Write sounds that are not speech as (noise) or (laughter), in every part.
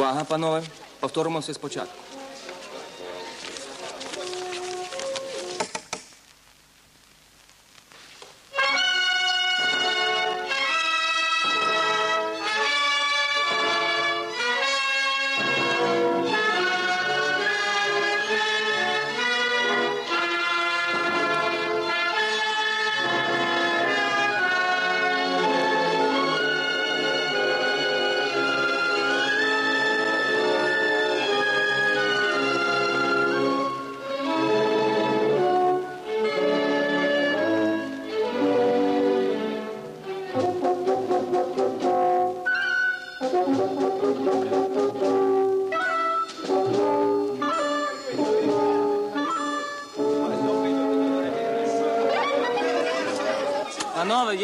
Увага, панове. Повторимо все спочатку.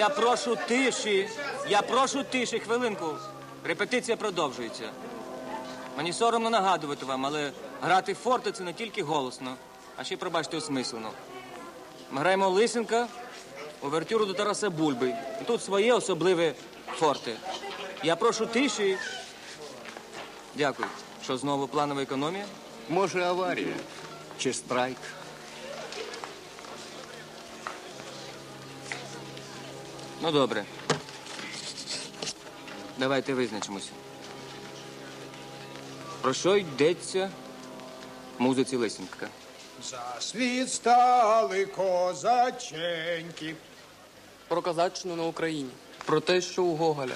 Я прошу тиші. Я прошу тиші, хвилинку. Репетиція продовжується. Мені соромно нагадувати вам, але грати форте це не тільки голосно, а ще пробачте, осмислено. Ми граємо Лисенка, овертюру до Тараса Бульби. І тут своє особливе форте. Я прошу тиші. Дякую. Що знову планова економія? Може, аварія чи страйк. Ну, добре. Давайте визначимося. Про що йдеться в музиці Лисенка? За слід стали козаченьки. Про козаччину на Україні. Про те, що у Гоголя.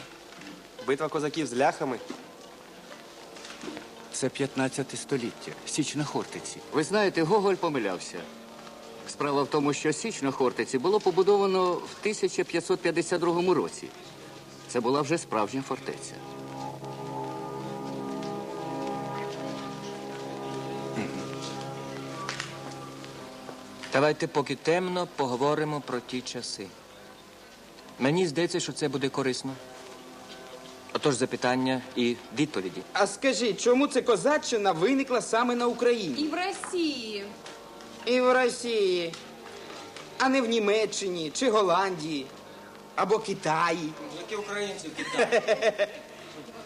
Битва козаків з ляхами. Це 15 століття. Січ на Хортиці. Ви знаєте, Гоголь помилявся. Справа в тому, що Січ на Хортиці було побудовано в 1552 році. Це була вже справжня фортеця. Давайте, поки темно, поговоримо про ті часи. Мені здається, що це буде корисно. Отож, запитання і відповіді. А скажіть, чому це козаччина виникла саме на Україні? І в Росії. І в Росії, а не в Німеччині чи Голландії або Китаї. Які українці в Китаї? (laughs)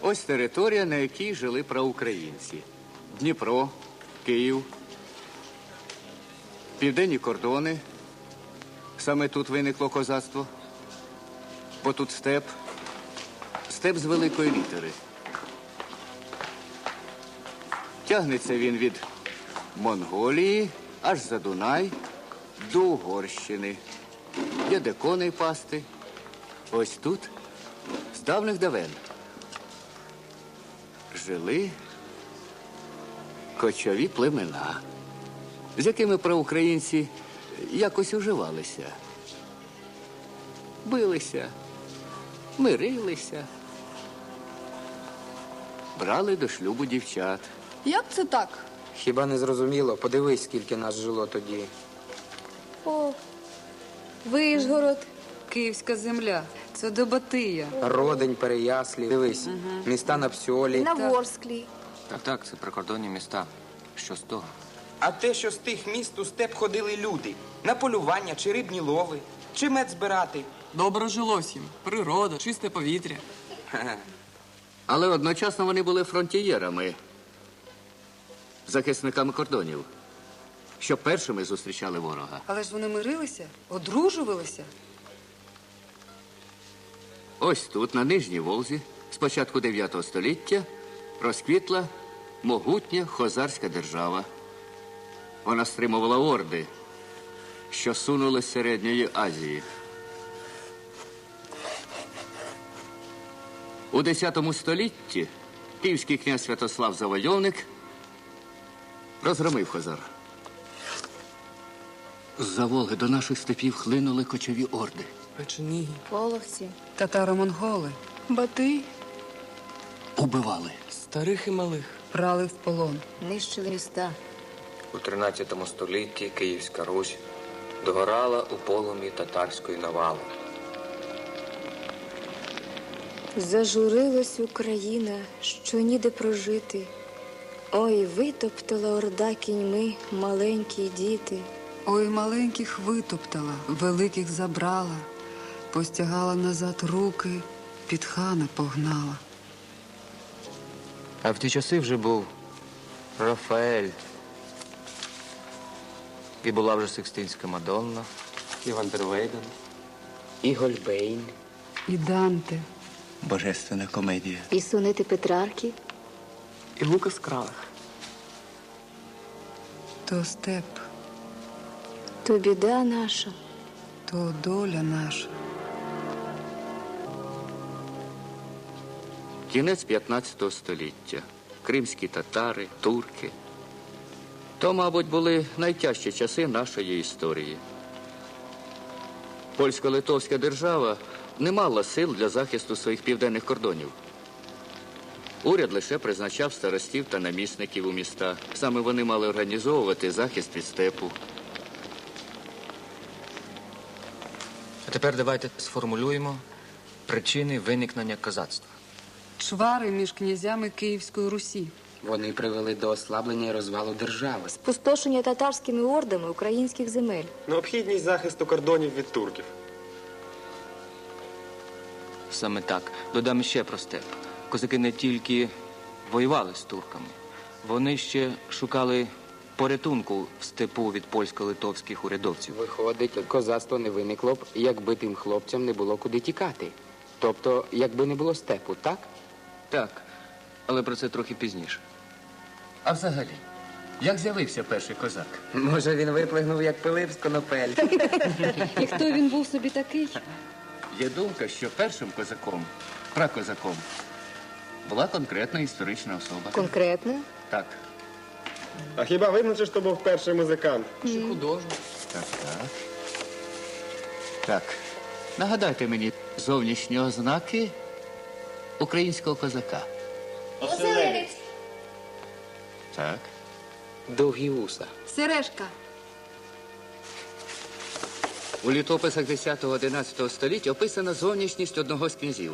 Ось територія, на якій жили проукраїнці. Дніпро, Київ, південні кордони. Саме тут виникло козацтво. Бо тут степ. Степ з великої літери. Тягнеться він від Монголії аж за Дунай до Угорщини. Є де коней пасти. Ось тут з давних давен жили кочові племена, з якими проукраїнці якось уживалися. Билися, мирилися, брали до шлюбу дівчат. Як це так? Хіба не зрозуміло? Подивись, скільки нас жило тоді. О, Вишгород, Київська земля. Це до Батия. Родень, Переяслів. Дивись, міста на Псьолі. На Ворсклі. Так, так, це прикордонні міста. Що з того? А те, що з тих міст у степ ходили люди на полювання чи рибні лови, чи мед збирати. Добре жилось їм. Природа, чисте повітря. Але одночасно вони були фронтієрами, захисниками кордонів, що першими зустрічали ворога. Але ж вони мирилися, одружувалися. Ось тут, на Нижній Волзі, з початку 9 століття, розквітла могутня хозарська держава. Вона стримувала орди, що сунули з Середньої Азії. У X столітті київський князь Святослав Завойовник розгромив хозар. З-за Волги до наших степів хлинули кочові орди. Печеніги. Половці. Татаро-монголи. Батий. Убивали. Старих і малих. Брали в полон. Нищили міста. У 13 столітті Київська Русь догорала у полум'ї татарської навали. Зажурилась Україна, що ніде прожити. Ой, витоптала орда кіньми маленькі діти. Ой, маленьких витоптала, великих забрала, постягала назад руки, під хана погнала. А в ті часи вже був Рафаель. І була вже Сикстинська Мадонна. І Вандервейден. І Гольбейн. І Данте. Божественна комедія. І сонети Петрарки. І Лукас Кралих. То степ, То біда наша. то доля наша. Кінець 15 століття. Кримські татари, турки. То, мабуть, були найтяжчі часи нашої історії. Польсько-литовська держава не мала сил для захисту своїх південних кордонів. Уряд лише призначав старостів та намісників у міста. Саме вони мали організовувати захист від степу. А тепер давайте сформулюємо причини виникнення козацтва. Чвари між князями Київської Русі. Вони привели до ослаблення і розвалу держави. Спустошення татарськими ордами українських земель. Необхідність захисту кордонів від турків. Саме так. Додам ще про степ. Козаки не тільки воювали з турками, вони ще шукали порятунку в степу від польсько-литовських урядовців. Виходить, козацтво не виникло б, якби тим хлопцям не було куди тікати. Тобто, якби не було степу, так? Так, але про це трохи пізніше. А взагалі, як з'явився перший козак? Може, він виплигнув, як Пилип з конопель. (laughs) І хто він був собі такий? Є думка, що першим козаком, пракозаком, була конкретна історична особа. Конкретно. Так, А хіба видно, що був перший музикант? Чи художник. так, так. Так. Нагадайте мені зовнішні ознаки українського козака. Так. Довгі вуса. Сережка. У літописах 10-11 століття описана зовнішність одного з князів.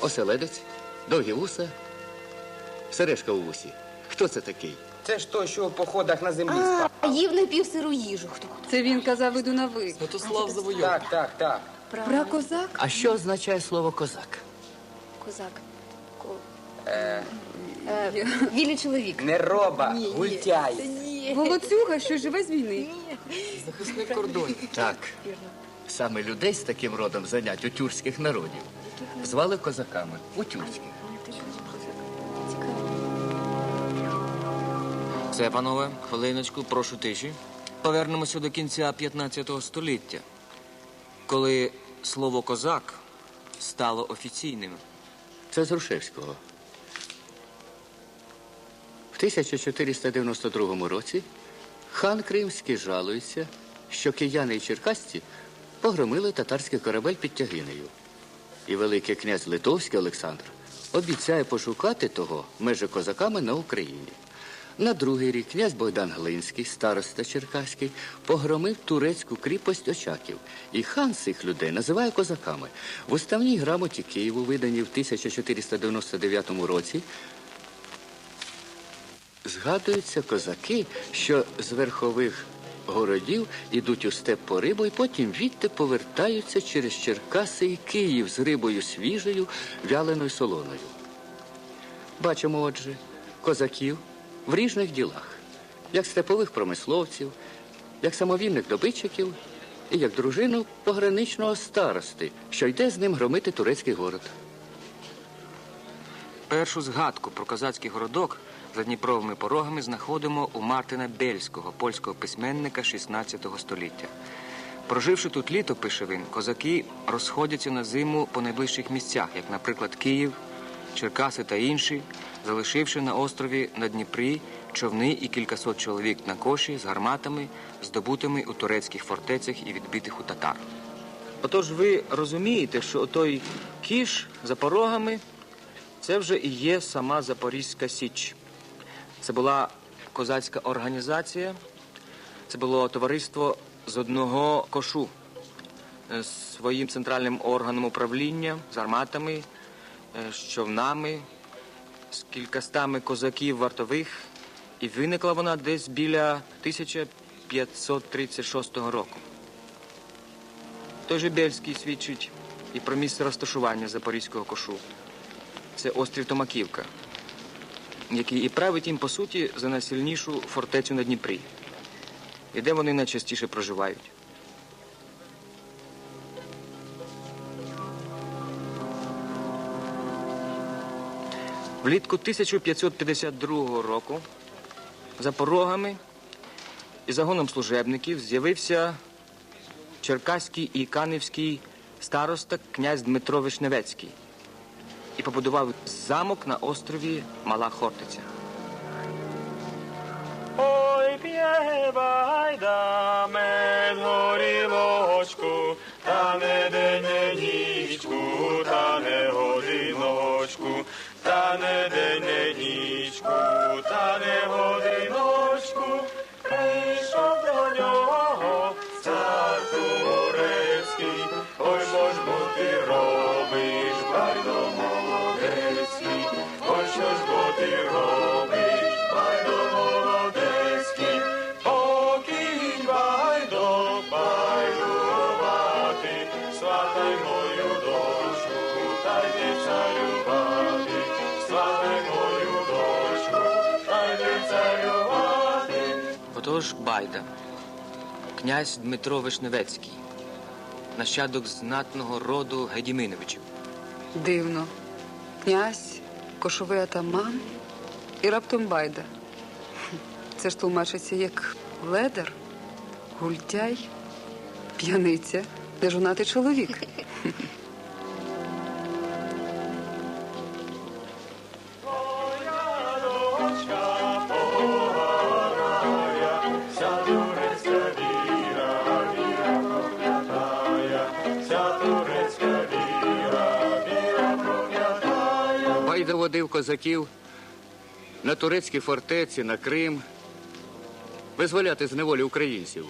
Оселедець, довгі вуса, сережка у вусі. Хто це такий? Це ж той, що в походах на землі спав. А їв напівсиру їжу. Хто? Це він казав іду на ви. Святослав Завойов. Так, так, так. Про козак? А що означає слово козак? Козак. Ко... Е... Вільний чоловік. Не роба, гультяй. Волоцюга, що живе з війни. Захисник кордонів. Так. Саме людей з таким родом занять у тюркських народів звали козаками у тюркських. Це, панове, хвилиночку, прошу тиші. Повернемося до кінця 15 століття, коли слово козак стало офіційним. Це з Рушевського. В 1492 році хан Кримський жалується, що кияни і черкасці погромили татарський корабель під Тягинею. І Великий князь Литовський Олександр обіцяє пошукати того межі козаками на Україні. На другий рік князь Богдан Глинський, староста Черкаський, погромив турецьку кріпость Очаків. І хан цих людей називає козаками. В уставній грамоті Києву, виданій в 1499 році, згадуються козаки, що з верхових городів ідуть у степ по рибу і потім відти повертаються через Черкаси і Київ з рибою свіжою, вяленою солоною. Бачимо, отже, козаків в різних ділах, як степових промисловців, як самовільних добитчиків і як дружину пограничного старости, що йде з ним громити турецький город. Першу згадку про козацький городок за Дніпровими порогами знаходимо у Мартина Бельського, польського письменника 16 століття. Проживши тут літо, пише він, козаки розходяться на зиму по найближчих місцях, як, наприклад, Київ, Черкаси та інші, залишивши на острові на Дніпрі човни і кількасот чоловік на коші з гарматами, здобутими у турецьких фортецях і відбитих у татар. Отож ви розумієте, що той кіш за порогами це вже і є сама Запорізька Січ. Це була козацька організація, це було товариство з одного кошу е, з своїм центральним органом управління, з арматами, е, з човнами, з кількастами козаків вартових. І виникла вона десь біля 1536 року. Той же Бельський свідчить і про місце розташування Запорізького кошу. це острів Томаківка, який і править їм, по суті, за найсильнішу фортецю на Дніпрі. І де вони найчастіше проживають. Влітку 1552 року за порогами і загоном служебників з'явився черкаський і канівський староста князь Дмитро Вишневецький і побудував замок на острові Мала Хортиця. Ой, п'є байда мед горілочку, та не день не нічку, та не годиночку, та не день не нічку, та не годиночку, Отож Байда, князь Дмитро Вишневецький, нащадок знатного роду Гедіминовичів. Дивно. Князь, кошовий атаман і раптом байда. Це ж тлумачиться як ледер, гультяй, п'яниця, нежонатий чоловік. Турецька віра, віра проклятая. Байда водив козаків на турецькі фортеці, на Крим, визволяти з неволі українців.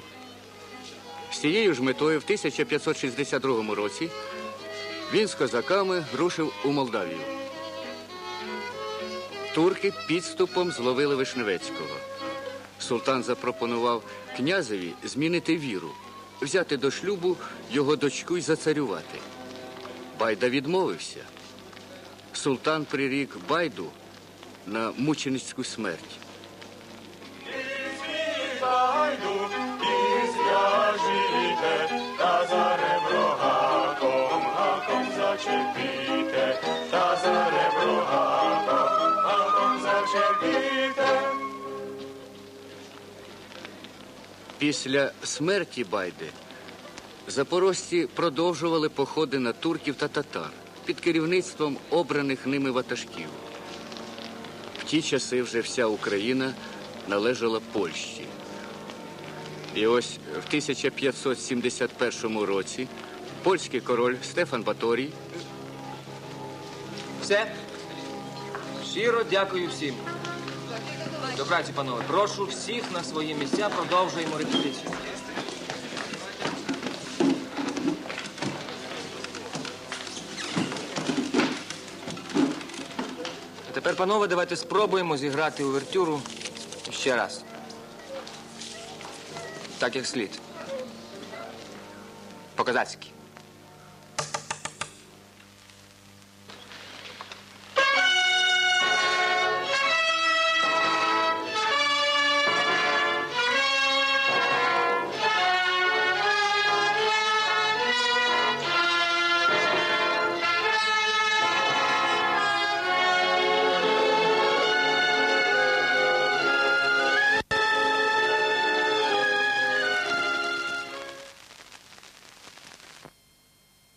З цією ж метою в 1562 році він з козаками рушив у Молдавію. Турки підступом зловили Вишневецького. Султан запропонував князеві змінити віру, взяти до шлюбу його дочку й зацарювати. Байда відмовився. Султан прирік Байду на мученицьку смерть. Зайду і зв'яжіте, та за ребро гаком, гаком зачепіте, та за ребро гаком, гаком зачепіте. Після смерті Байди запорожці продовжували походи на турків та татар під керівництвом обраних ними ватажків. В ті часи вже вся Україна належала Польщі. І ось в 1571 році польський король Стефан Баторій Все. Щиро дякую всім. До праці, панове. Прошу всіх на свої місця, продовжуємо репетицію. А тепер, панове, давайте спробуємо зіграти увертюру ще раз. Так як слід. По-козацьки.